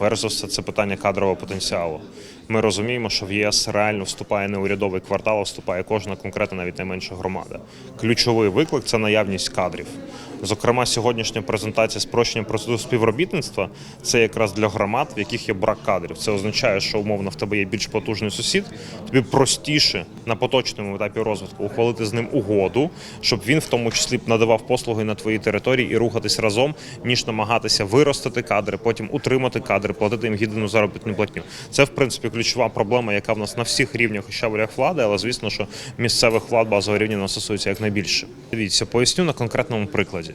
Перш за все, це питання кадрового потенціалу. Ми розуміємо, що в ЄС реально вступає не урядовий квартал, а вступає кожна конкретна, навіть найменша громада. Ключовий виклик це наявність кадрів. Зокрема, сьогоднішня презентація спрощення процедур співробітництва це якраз для громад, в яких є брак кадрів. Це означає, що умовно в тебе є більш потужний сусід. Тобі простіше на поточному етапі розвитку ухвалити з ним угоду, щоб він в тому числі надавав послуги на твоїй території і рухатись разом, ніж намагатися виростити кадри, потім утримати кадри, платити їм гідну заробітну платню. Це в принципі ключова проблема, яка в нас на всіх рівнях і щабелях влади, але звісно, що місцевих влад базового рівня нас стосується як найбільше. Дивіться, поясню на конкретному прикладі.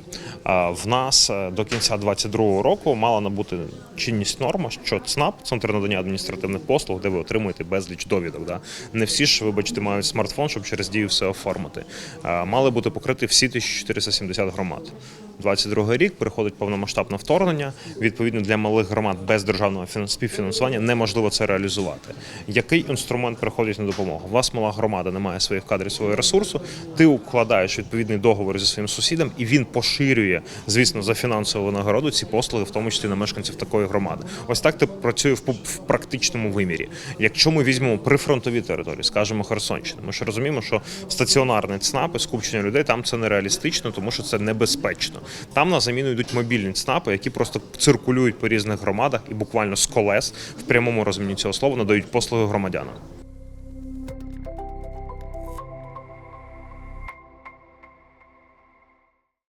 В нас е, до кінця 2022 року мала набути чинність норма, що ЦНАП, центр надання адміністративних послуг, де ви отримуєте безліч довідок. Да? Не всі ж, вибачте, мають смартфон, щоб через дію все оформити. Мали бути покриті всі 1470 громад. 22 рік приходить повномасштабне вторгнення. Відповідно для малих громад без державного фін- співфінансування неможливо це реалізувати. Який інструмент приходить на допомогу? У вас мала громада, немає своїх кадрів, свого ресурсу. Ти укладаєш відповідний договор зі своїм сусідом, і він поширює, звісно, за фінансову винагороду ці послуги, в тому числі на мешканців такої. Ось так ти працює в, в практичному вимірі. Якщо ми візьмемо прифронтові території, скажімо, Херсонщину, ми ж розуміємо, що стаціонарний ЦНАП скупчення людей там це нереалістично, тому що це небезпечно. Там на заміну йдуть мобільні ЦНАПи, які просто циркулюють по різних громадах і буквально з колес в прямому розумінні цього слова надають послуги громадянам.